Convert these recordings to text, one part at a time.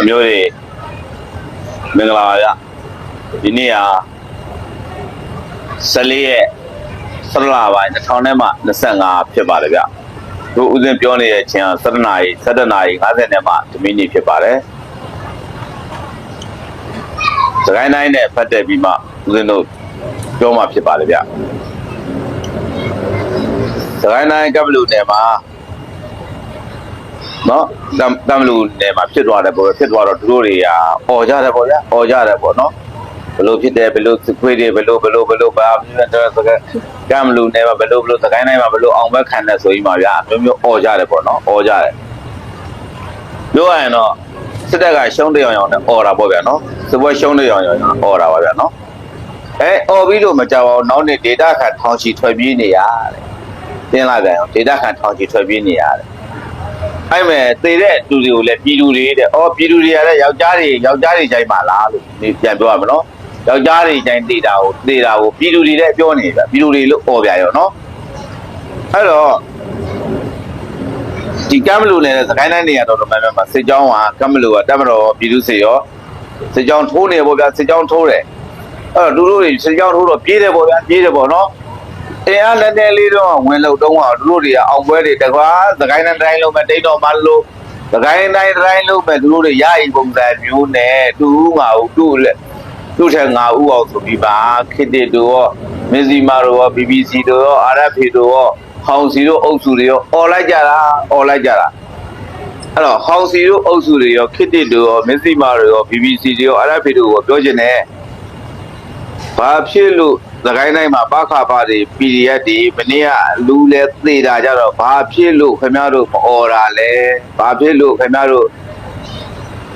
အမျိုးတွေမင်္ဂလာပါဗျဒီနေ့ဟာ14ရက်17လပိုင်း2000နဲ့မှ25ဖြစ်ပါတယ်ဗျတို့ဦးစင်ပြောနေတဲ့အချိန်က17နာရီ17နာရီ50နဲ့မှဒီမိနစ်ဖြစ်ပါတယ်စကိုင်းတိုင်းနဲ့ဖတ်တက်ပြီးမှဦးစင်တို့ပြောမှဖြစ်ပါတယ်ဗျစကိုင်းတိုင်းကပ်ဘလူနယ်မှာ နော်တမ်လူနယ်မှာဖြစ်သွားတယ်ပေါ့ဖြစ်သွားတော့သူတို့တွေကအော်ကြတယ်ပေါ့ဗျာအော်ကြတယ်ပေါ့နော်ဘလို့ဖြစ်တယ်ဘလို့စခွေးတွေဘလို့ဘလို့ဘလို့ဘာဖြစ်နေတယ်ဆိုကကမ်လူနယ်မှာဘလို့ဘလို့သခိုင်းတိုင်းမှာဘလို့အောင်ဘက်ခံတယ်ဆိုပြီးမှဗျာမျိုးမျိုးအော်ကြတယ်ပေါ့နော်အော်ကြတယ်ပြောရရင်တော့စစ်တပ်ကရှုံးတရောင်ရောင်နဲ့အော်တာပေါ့ဗျာနော်စပွဲရှုံးတရောင်ရောင်အော်တာပါဗျာနော်အဲအော်ပြီးလို့မကြောက်အောင်နောက်နေ့ဒေတာခံထောင်ချီထွက်ပြေးနေရတယ်တင်းလာပြန်အောင်ဒေတာခံထောင်ချီထွက်ပြေးနေရတယ် အဲ့မဲ့သေတဲ့လူတွေကိုလည်းပြည်သူတွေတဲ့။အော်ပြည်သူတွေကလည်းယောက်ျားတွေယောက်ျားတွေကြိုက်ပါလားလို့ဒီပြန်ပြောရမလို့။ယောက်ျားတွေကြိုက်သေတာကိုသေတာကိုပြည်သူတွေလည်းပြောနေပြီ။ပြည်သူတွေလို့អော်ပြရောနော်။အဲ့တော့ဒီကမ်မလူနဲ့စကိုင်းတိုင်းနေရာတော်တော်များများမှာစစ်ကြောင်းကကမ်မလူကတက်မတော်ပြည်သူစေရောစစ်ကြောင်းထိုးနေပေါ့ဗျာစစ်ကြောင်းထိုးတယ်။အဲ့တော့လူတို့တွေစစ်ကြောင်းထိုးတော့ပြေးတယ်ပေါ့ဗျာပြေးတယ်ပေါ့နော်။ အင်အားလက်နဲ့လေးတော့ဝင်လို့တုံးအောင်သူတို့တွေကအောင်ပွဲတွေတကွာသခိုင်းတိုင်းလုံးမဲ့တိတ်တော်မလို့သခိုင်းတိုင်းတိုင်းလုံးမဲ့သူတို့တွေရည်ပုံစံမျိုးနဲ့တူဦးငါဦးတူလက်သူ့ထက်ငါဦးအောင်ဆိုပြီးပါခစ်တစ်တို့ရောမဇီမာတို့ရော BBC တို့ရော RFA တို့ရောဟောင်စီတို့အုပ်စုတွေရောអော်လိုက်ကြတာអော်လိုက်ကြတာအဲ့တော့ဟောင်စီတို့အုပ်စုတွေရောခစ်တစ်တို့ရောမဇီမာတို့ရော BBC တွေရော RFA တို့ရောပြောချင်တယ်ဘာဖြစ်လို့ သခိုင်းတိုင်းမှာပခါပါတွေ PDF တွေမနေ့ကလူလဲသေတာကြတော့ဘာဖြစ်လို့ခင်ဗျားတို့မអော်တာလဲဘာဖြစ်လို့ခင်ဗျားတို့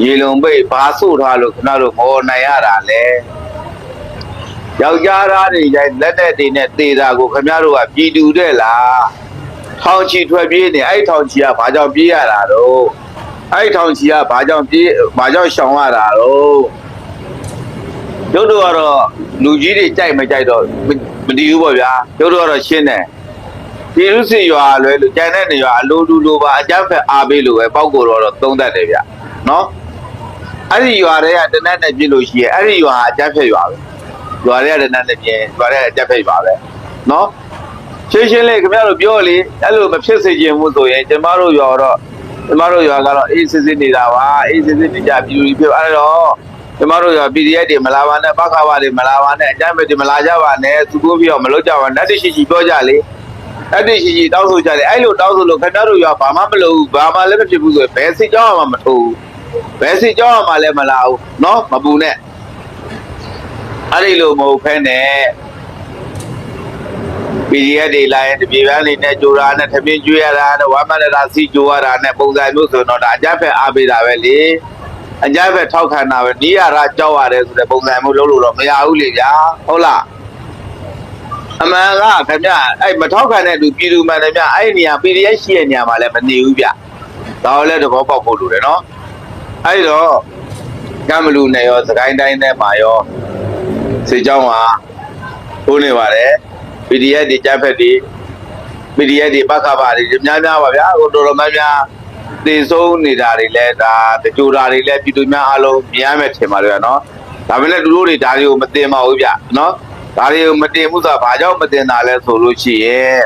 ရေလုံပိတ်ဘာဆို့ထားလို့ခင်ဗျားတို့မអော်နိုင်ရတာလဲယောက်ျားသားတွေရိုက်လက်နဲ့တွေနဲ့သေတာကိုခင်ဗျားတို့ကပြည်သူတဲ့လားထောင်ချီထွက်ပြေးနေအဲ့ထောင်ချီကဘာကြောင့်ပြေးရတာတော့အဲ့ထောင်ချီကဘာကြောင့်ပြေးဘာကြောင့်ရှောင်ရတာတော့ ကျုပ်တို့ကတော့လူကြီးတွေကြိုက်မကြိုက်တော့မမတည်ဘူးပေါ့ဗျာကျုပ်တို့ကတော့ရှင်းတယ်ပြည်သူစစ်ရွာလွဲလို့ကြံတဲ့နေရွာအလိုလူလိုပါအကြမ်းဖက်အားပေးလို့ပဲပောက်ကိုတော့သုံးတတ်တယ်ဗျနော်အဲ့ဒီရွာတွေကတနက်နဲ့ပြစ်လို့ရှိရင်အဲ့ဒီရွာအကြမ်းဖက်ရွာပဲရွာတွေကတနက်နဲ့ပြင်းရွာတွေကအကြမ်းဖက်ရွာပဲနော်ရှင်းရှင်းလေးခင်ဗျားတို့ပြောလေအဲ့လိုမဖြစ်စေချင်ဘူးဆိုရင်ကျမတို့ရွာတော့ကျမတို့ရွာကတော့အေးစစ်စစ်နေတာပါအေးစစ်စစ်နေကြပြည်သူတွေပြောအဲ့တော့ ကျမတို့က PDF တွေမလာပါနဲ့ပခါပါတွေမလာပါနဲ့အကြမ်းဖက်တွေမလာကြပါနဲ့သူတို့ပြီးတော့မလုပ်ကြပါနဲ့တတိရှိရှိပြောကြလေတတိရှိရှိတောင်းဆိုကြတယ်အဲ့လိုတောင်းဆိုလို့ခင်ဗျားတို့ရောဘာမှမလုပ်ဘူးဘာမှလည်းမဖြစ်ဘူးဆိုရင်ဘယ်စစ်ကြောင်းမှမထိုးဘူးဘယ်စစ်ကြောင်းမှလည်းမလာဘူးเนาะမပူနဲ့အဲ့ဒီလိုမဟုတ်ဖ ೇನೆ PDF တွေလာရင်တပြေပန်းလေးနဲ့ကြိုတာနဲ့ထမင်းကျွေးရတာနဲ့ဝမ်းမနဲ့တာစီကြိုရတာနဲ့ပုံစံမျိုးဆိုတော့ဒါအကြမ်းဖက်အားပေးတာပဲလေ အကြမ်းဖက်ထောက်ခံတာပဲနီးရတာကြောက်ရတယ်ဆိုတဲ့ပုံစံမျိုးလုပ်လို့တော့မရဘူးလေဗျာဟုတ်လားအမှန်ကခင်ဗျအဲ့မထောက်ခံတဲ့လူပြည်သူမှန်တယ်ဗျအဲ့ဒီနေရာ PDF ရှိတဲ့နေရာမှာလည်းမနေဘူးဗျဒါတော့လည်းသဘောပေါက်ဖို့လိုတယ်နော်အဲ့တော့ကမလူနဲ့ရောစကိုင်းတိုင်းနဲ့မှာရောစေเจ้าမှာထိုးနေပါတယ် PDF တွေကြမ်းဖက်တွေ PDF တွေပက္ခပါတွေများများပါဗျာဟိုတော်တော်များများ တည်ဆုံးနေတာတွေလဲဒါတကြိုတာတွေလဲပြည်သူများအားလုံးမြင်ရမယ်ထင်ပါတယ်နော်ဒါပေမဲ့လူတို့တွေဒါတွေကိုမတင်ပါဘူးဗျနော်ဒါတွေကိုမတင်ဘူးဆိုတာဘာကြောင့်မတင်တာလဲဆိုလို့ရှိရင်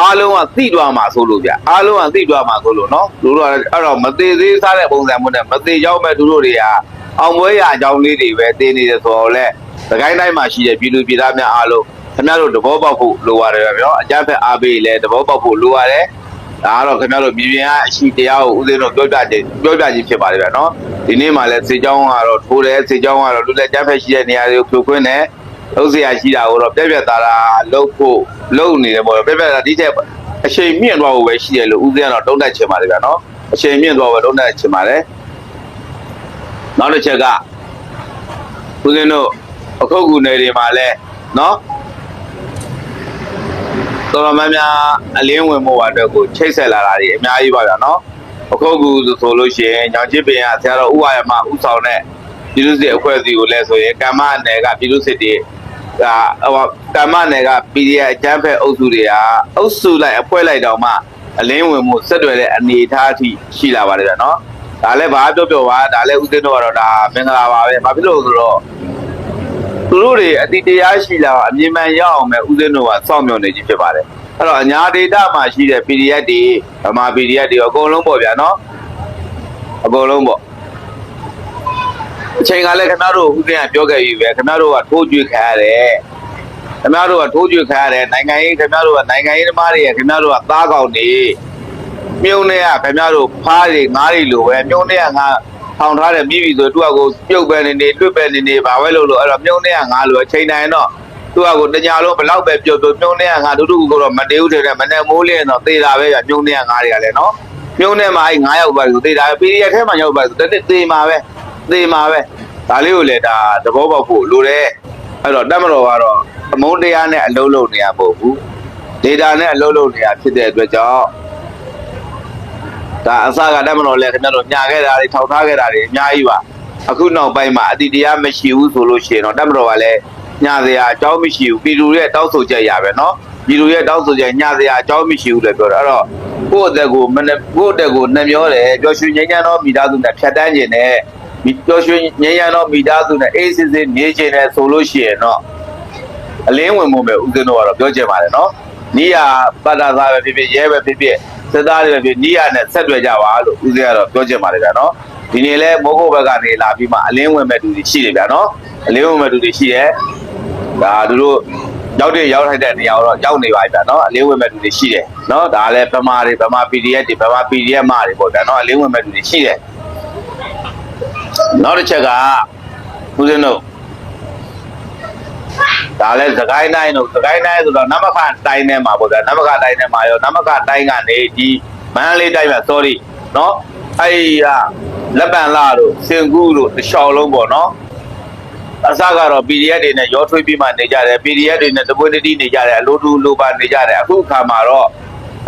အားလုံးကသိသွားမှာဆိုလို့ဗျအားလုံးကသိသွားမှာဆိုလို့နော်လူတို့ကအဲ့တော့မသေးသေးစားတဲ့ပုံစံမျိုးနဲ့မသေးကြောင်းမဲ့သူတို့တွေကအောင်ပွဲရအကြောင်းလေးတွေပဲတင်နေတယ်ဆိုတော့လဲသခိုင်းတိုင်းမှာရှိတဲ့ပြည်သူပြည်သားများအားလုံး ခင်ဗျားတို့သဘောပေါက်ဖို့လိုရတယ်ဗျာအကြမ်းဖက်အားပေးလဲသဘောပေါက်ဖို့လိုရတယ်ဒါကတော့ခင်ဗျားတို့မြေပြင်ကအရှိတရားကိုဦးသိန်းတို့ပြောပြခြင်းပြောပြခြင်းဖြစ်ပါတယ်ဗျာနော်ဒီနေ့မှလည်းစေချောင်းကတော့ထိုးတယ်စေချောင်းကတော့လူလက်ကြမ်းဖက်ရှိတဲ့နေရာတွေကိုဖြိုခွင်းတယ်လုံးစရာရှိတာကိုတော့ပြက်ပြက်သားသားလှုပ်ဖို့လှုပ်နေတယ်ပေါ့ပြက်ပြက်သားဒီချက်အချိန်မြင့်သွားဖို့ပဲရှိတယ်လို့ဦးသိန်းကတော့တုံးတက်ချင်ပါတယ်ဗျာနော်အချိန်မြင့်သွားဖို့တုံးတက်ချင်ပါတယ်နောက်တစ်ချက်ကဦးသိန်းတို့အခုတ်ကူနယ်တွေမှာလည်းနော် တော်တော်များများအလင်းဝင်မှုပါအတွက်ကိုချိတ်ဆက်လာတာတွေအများကြီးပါဗျာနော်အခုကူဆိုလို့ရှိရင်ညောင်ချစ်ပင်ကဆရာတော်ဥဝါယမဥဆောင်တဲ့ပြည်သူ့စစ်အဖွဲ့အစည်းကိုလည်းဆိုရင်ကမ္မနယ်ကပြည်သူ့စစ်တွေကဟိုကမ္မနယ်က PDF အချမ်းဖက်အုပ်စုတွေကအုပ်စုလိုက်အဖွဲ့လိုက်တောင်မှအလင်းဝင်မှုဆက်တွယ်တဲ့အနေအထားအထိရှိလာပါတယ်ဗျာနော်ဒါလည်းဘာပြောပြောပါဒါလည်းဦးသိန်းတို့ကတော့ဒါမင်္ဂလာပါပဲဘာဖြစ်လို့လဲဆိုတော့ သူတို့တွေအတိတရားရှိလာအမြင်မှန်ရအောင်ပဲဦးသိန်းတို့ကစောင့်မျှော်နေခြင်းဖြစ်ပါတယ်အဲ့တော့အညာဒေတာမှာရှိတဲ့ PDF တွေဗမာ PDF တွေအကုန်လုံးပေါ့ဗျာနော်အကုန်လုံးပေါ့အချိန်ကလည်းခင်ဗျားတို့ဦးသိန်းကပြောခဲ့ပြီပဲခင်ဗျားတို့ကထိုးကြွေခံရတယ်ခင်ဗျားတို့ကထိုးကြွခံရတယ်နိုင်ငံရေးခင်ဗျားတို့ကနိုင်ငံရေးသမားတွေရခင်ဗျားတို့ကသားကောင်တွေမြုံနေရခင်ဗျားတို့ဖားတွေငားတွေလိုပဲမြုံနေရငါ ထောင်ထားတယ်ပြီးပြီဆိုသူကကိုပြုတ်ပဲနေနေတွတ်ပဲနေနေဘာပဲလို့လို့အဲ့တော့မြုံနေရငါလိုအချိန်တိုင်းတော့သူကကိုတညာလုံးဘလောက်ပဲပြုတ်ပြုတ်မြုံနေရငါတူတူကိုတော့မတေးဘူးတဲ့မနဲ့မိုးလင်းတော့သေတာပဲပြမြုံနေရငါတွေကလည်းနော်မြုံနေမှာအဲ့9ယောက်ပါဆိုသေတာပဲ PDF ထဲမှာရောက်ပါဆိုတနေ့သေမှာပဲသေမှာပဲဒါလေးကိုလည်းဒါသဘောပေါက်ဖို့လိုတယ်အဲ့တော့တက်မတော်ကတော့အမုန်းတရားနဲ့အလုံးလုံးနေရပို့ဘူးဒေတာနဲ့အလုံးလုံးနေရဖြစ်တဲ့အတွက်ကြောင့် ဒါအစကတည်းကမလို့လဲခင်ဗျားတို့ညာခဲ့တာတွေထောက်ထားခဲ့တာတွေအများကြီးပါအခုနောက်ပိုင်းမှာအတိတရားမရှိဘူးဆိုလို့ရှိရင်တော့တမတော်ကလည်းညာစရာအကြောင်းမရှိဘူးပြည်သူရဲ့တောင်းဆိုချက်ရပဲเนาะပြည်သူရဲ့တောင်းဆိုချက်ညာစရာအကြောင်းမရှိဘူးလည်းပြောတာအဲ့တော့ကိုယ့်အသက်ကိုမနဲ့ကိုယ့်အသက်ကိုနှမျောတယ်ပျော်ရွှင်ငြိမ်းချမ်းသောမိသားစုနဲ့ဖြတ်တန်းခြင်းနဲ့ပျော်ရွှင်ငြိမ်းချမ်းသောမိသားစုနဲ့အေးစစ်စစ်နေခြင်းနဲ့ဆိုလို့ရှိရင်တော့ အလင်းဝင်မှုပဲဦးဇင်းတို့ကတော့ပြောချင်ပါတယ်နော်နီးယာပတ်တာသားပဲဖြစ်ဖြစ်ရဲပဲဖြစ်ဖြစ် စစ်သားတွေပဲဖြစ်နီးယာနဲ့ဆက်တွေ့ကြပါလို့ဦးဇင်းကတော့ပြောချင်ပါတယ်ဗျာနော်ဒီနေ့လဲမိုးကုတ်ဘက်ကနေလာပြီးမှအလင်းဝင်မဲ့သူတွေရှိတယ်ဗျာနော်အလင်းဝင်မဲ့သူတွေရှိတယ်ဒါသူတို့ရောက်တဲ့ရောက်ထိုက်တဲ့နေရာတော့ရောက်နေပါပြီဗျာနော်အလင်းဝင်မဲ့သူတွေရှိတယ်နော်ဒါလည်းဗမာတွေဗမာ PDF တွေဗမာ PDF မတွေပေါ့ဗျာနော်အလင်းဝင်မဲ့သူတွေရှိတယ်နောက်တစ်ချက်ကဦးဇင်းတို့ ဒါလည်းသခိုင်းတိုင်းတို့သခိုင်းတိုင်းဆိုတော့နမခတိုင်းထဲမှာပေါ့ဗျာနမခတိုင်းထဲမှာရောနမခတိုင်းကနေဒီမန္တလေးတိုင်းမှာ sorry နော်အဲ့ဟာလက်ပံလာတို့စင်ကူတို့တခြားလုံးပေါ့နော်အစကတော့ PDF တွေနဲ့ရောထွေးပြီးမှနေကြတယ် PDF တွေနဲ့တပွေးတတိနေကြတယ်အလိုတူလိုပါနေကြတယ်အခုအခါမှာတော့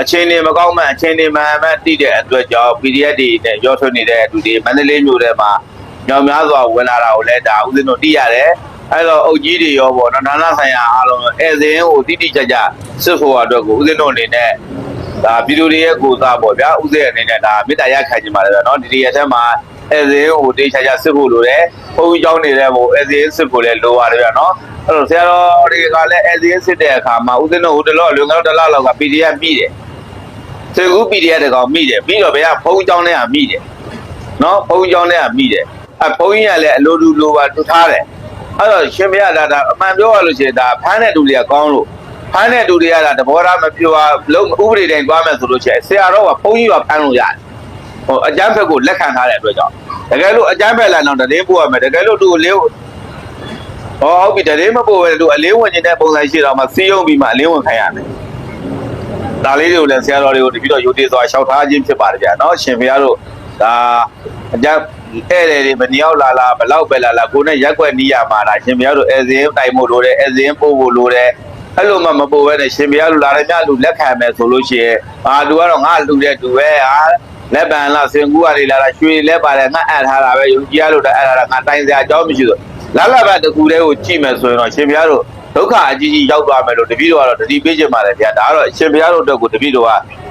အချင်းတွေမကောင်းမှအချင်းတွေမှန်မှန်တိတဲ့အတွက်ကြောင့် PDF တွေနဲ့ရောထွေးနေတဲ့သူတွေမန္တလေးမြို့ထဲမှာညောင်များစွာဝင်လာတာကိုလည်းဒါဥစဉ်တို့သိရတယ် အဲ့တော့အုတ်ကြီးတွေရောပေါ့နော်ဌာနဆိုင်ရာအားလုံးဧည့်စဉ်ကိုတိတိကျကျစစ်ဖို့အတွက်ကိုဦးဇင်းတို့အနေနဲ့ဒါပြည်သူတွေရဲ့ကိုယ်စားပေါ့ဗျာဦးဇင်းအနေနဲ့ဒါမေတ္တာရခံချင်ပါတယ်ဗျာနော်ဒီဒီရက်ထဲမှာဧည့်စဉ်ကိုတိတိကျကျစစ်ဖို့လိုတယ်ဘုန်းကြီးကျောင်းနေတဲ့ဟိုဧည့်စဉ်စစ်ဖို့လည်းလိုပါတယ်ဗျာနော်အဲ့တော့ဆရာတော်တွေကလည်းဧည့်စဉ်စစ်တဲ့အခါမှာဦးဇင်းတို့ဟိုတလောလွန်ကောင်းတလားလောက်က PDF ပြီးတယ်စေကူ PDF တကောင်မိတယ်ပြီးတော့ဘယ်ကဘုန်းကြီးကျောင်းထဲကမိတယ်နော်ဘုန်းကြီးကျောင်းထဲကမိတယ်အဲဘုန်းကြီးကလည်းအလိုတူလိုပါတူထားတယ် အဲ့တော့ရှင်ပြရတာဒါအမှန်ပြောရလို့ရှိရင်ဒါဖမ်းတဲ့လူတွေကကောင်းလို့ဖမ်းတဲ့လူတွေကဒါတဘောထားမပြောပါလုံးဥပဒေတိုင်းသွားမယ်ဆိုလို့ရှိရင်ဆရာတော်ကဘုန်းကြီးကဖမ်းလို့ရတယ်ဟိုအကျမ်းဖက်ကိုလက်ခံထားတဲ့အတွက်ကြောင့်တကယ်လို့အကျမ်းဖက်လာတော့တည်ပို့ရမယ်တကယ်လို့သူအလေးဟောဟုတ်ပြီတည်မပို့ပဲသူအလေးဝင်နေတဲ့ပုံစံရှိတော့မှစီးယုံပြီးမှအလေးဝင်ခိုင်းရမယ်ဒါလေးတွေကိုလည်းဆရာတော်တွေကိုတပြီးတော့ယူတည်စွာရှောက်ထားခြင်းဖြစ်ပါတယ်ဗျာเนาะရှင်ပြရတို့ဒါအကျမ်း ဧည့်သည်တွေမနရောက်လာလာဘလောက်ပဲလာလာကိုနဲ့ရက်ွက်နီးရမှာလားရှင်ပြရတို့အဲဇင်းတိုင်ဖို့လိုတယ်အဲဇင်းပို့ဖို့လိုတယ်အဲ့လိုမှမပို့ဘဲနဲ့ရှင်ပြရလူလာတယ်မြလူလက်ခံမယ်ဆိုလို့ရှိရင်အာသူကတော့ငါလူတဲ့သူပဲဟာလက်ပံလားစင်ကူကနေလာတာရွှေလက်ပါတယ်ငါအပ်ထားတာပဲယုံကြည်ရလို့တော့အပ်ထားတာငါတိုင်စရာအကြောင်းမရှိဘူးလာလာဘတကူလေးကိုကြည့်မယ်ဆိုရင်တော့ရှင်ပြရတို့ဒုက္ခအကြီးကြီးရောက်သွားမယ်လို့တပည့်တော်ကတော့တတိပေးခြင်းပါတယ်ဗျာဒါကတော့ရှင်ပြရတို့အတွက်ကိုတပည့်တော်က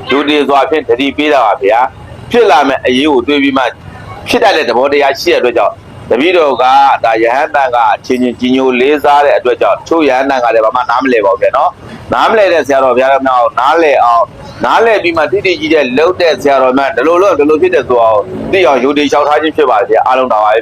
ယူတည်စွာဖြင့်တတိပေးတာပါဗျာဖြစ်လာမဲ့အရေးကိုတွေးပြီးမှ ဖြစ်တတ်တဲ့သဘောတရားရှိတဲ့အတွက်ကြောင့်တပည့်တော်ကဒါယဟန်တန်ကအချင်းချင်းကြီးညိုလေးစားတဲ့အတွက်ကြောင့်ချို့ယဟန်တန်ကလည်းဘာမှနားမလဲပါဘူးဗျာနော်နားမလဲတဲ့ဆရာတော်ဘုရားတော်များအောင်နားလဲအောင်နားလဲပြီးမှတိတိကြီးတဲ့လှုပ်တဲ့ဆရာတော်များဒီလိုလို့ဒီလိုဖြစ်တဲ့ဆိုအောင်သိအောင်ယူတည်လျှောက်ထားခြင်းဖြစ်ပါလေဗျာအားလုံးတော်ပါပဲ